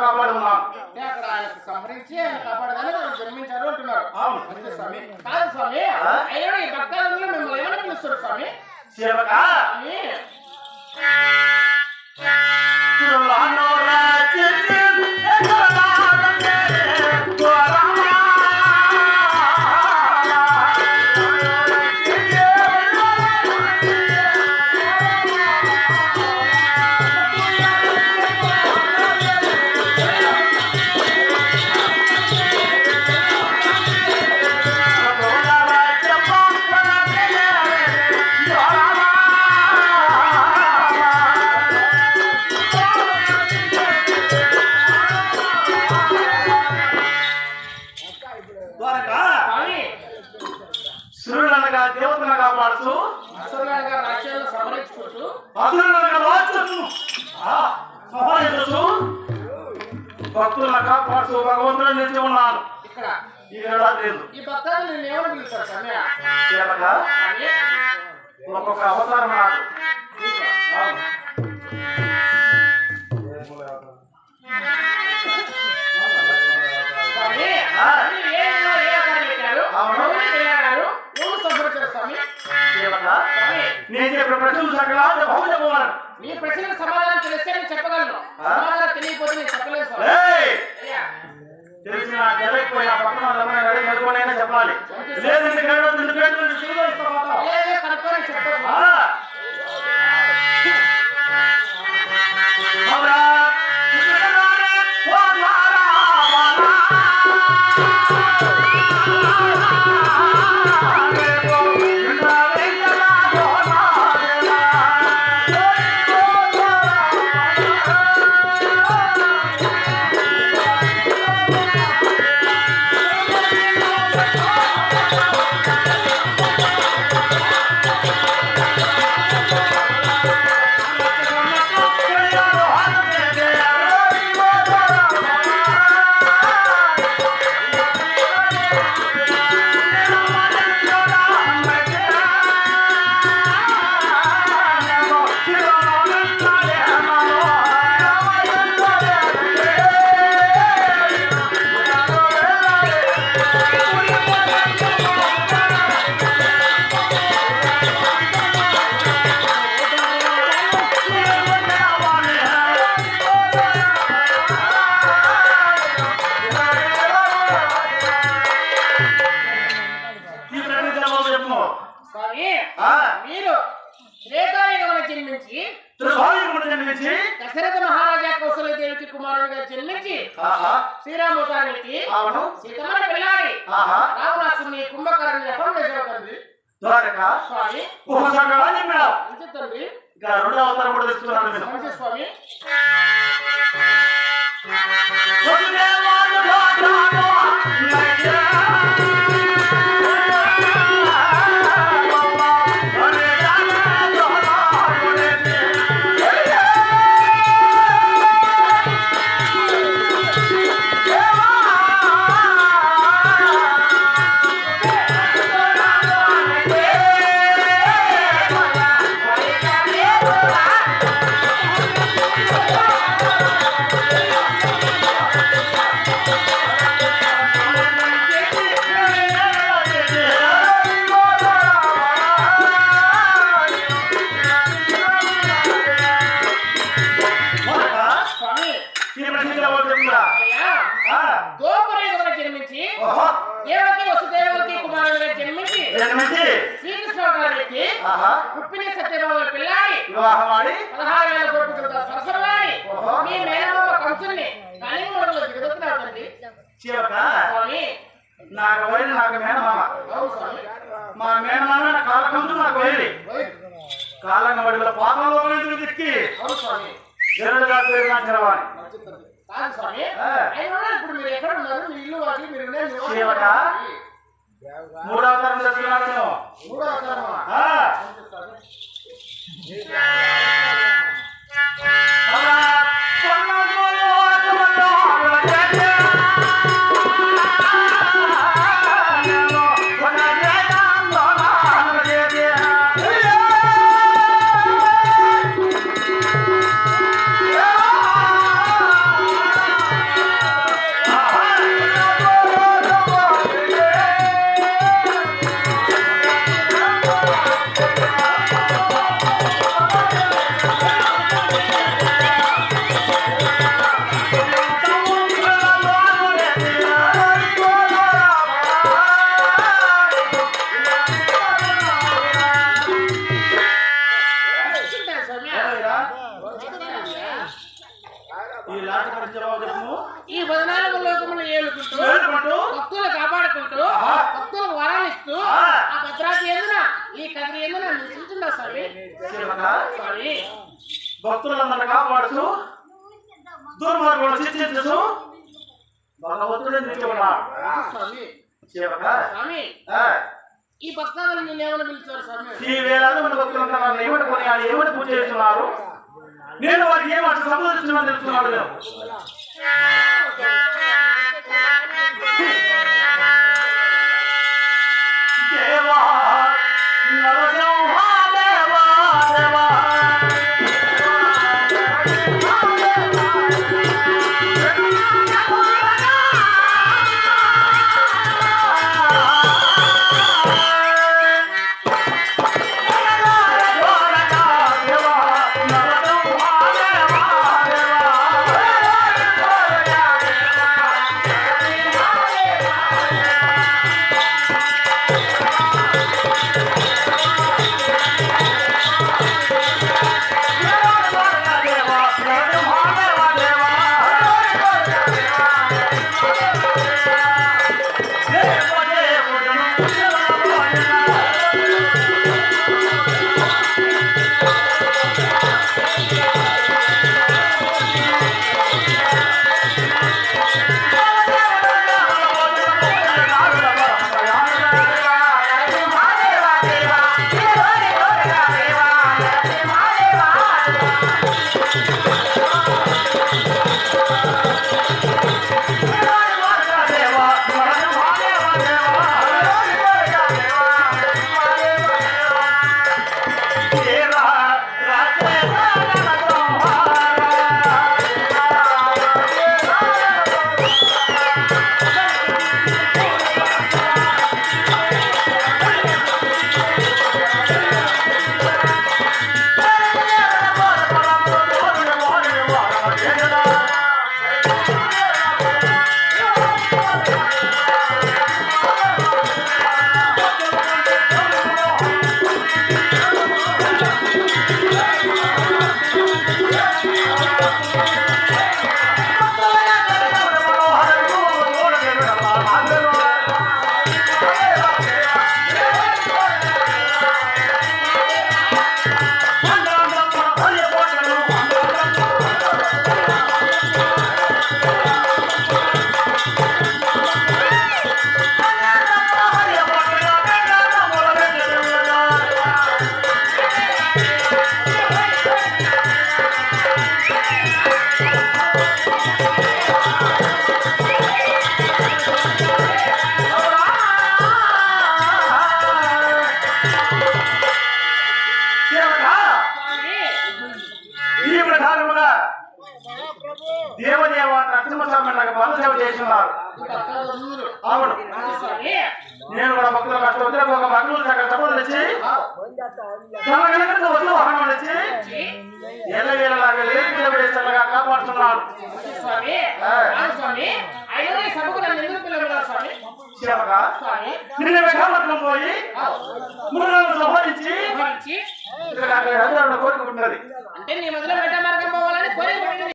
కాపాడుతున్నాను అంటే అక్కడ ఆయనకు సంహరించి ఆయన కాపాడదాన్ని వాళ్ళు జన్మించారు అంటున్నారు. అవును. అంతే స్వామి కాదు స్వామి ఆ? అయినా ఈ భక్తాలందరూ మిమ్మల్ని ఏమని పిలుస్తారు స్వామి? సేవక స్వామి. ద్వారకా సంహరించుతూ భక్తులను కాపాడుతూ భగవంతుడు నిలిచి ఉన్నాను ఇక్కడ. ఈ భక్తాలు నేను ఏమని పిలుస్తారు స్వామి ఒక్కొక్క అవతారం నాకు. నేను చెప్పిన ప్రశ్నలు సకలాంత బహుజ పోవాలి మీ ప్రశ్నకు సమాధానం తెలిస్తే నేను చెప్పగలను? సమాధానం తెలియకపోతే నేను! అయ్యా తెలిసిన తెలియకపోయినా పక్కన రమణ గారి చదువుకోనైనా చెప్పాలి. లేదంటే గరుడ నిన్ను ఈ రావణాసుని కుంభకర్ణుని ఎక్కడ ద్వారక. స్వామి. ఇంకా రెండో అవతారం కూడా తెచ్చుకున్నాను స్వామి? అయ్యా ఆ, గోపురేగంలో జన్మించి దేవకి వసుదేవులకి కుమారుడిగా జన్మించి జన్మించి. శ్రీకృష్ణానికి ఆహా, రుక్మిణి సత్యభామల పిల్లాడి వివాహమాడి పదహారు వేల కోట్ల. మీ మేనమామ కంసుల్ని చివక. స్వామి. నాకు నాకు మేనమామ. మా మేనమామ నాకు ఓయ్, కాలంగా వడిలో పాపంలో దిక్కి జనుడుగా పేరు నా చరవాణి మంచి తండ్రి. కాదు స్వామి ఉన్నారు ఇప్పుడు మీరు ఎక్కడ ఉన్నారు మీ ఇల్లు వాటి మీరు ఉండే నివాసం శివక. ఎక్కడ? మూడో అవతారం కాపాడుతూ దుర్మార్గులను శిక్షించు భగవంతుడే నిలిచి ఉన్నాడు స్వామి. సేవక స్వామి. ఆ, ఈ భక్తాదులు నిన్ను ఏమని పిలిచారు స్వామి? ఈ వేలాది మంది భక్తులంతా నన్ను ఏమిటి కొని ఆయన ఏమిటి పూజ చేస్తున్నారు? నేను వారికి ఏమంటే సంబోధించున్నాను తెలుస్తున్నాడు నరసింహస్వామి చేస్తున్నారు. అవును. నేను కూడా భక్తుల కష్టం వచ్చిన ఒక భక్తులు కష్టపడి డబ్బులు తెచ్చి తన వాహనం తెచ్చి ఎల్ల వేళలాగా లేని నిలబడేసరిగా కాపాడుతున్నాడు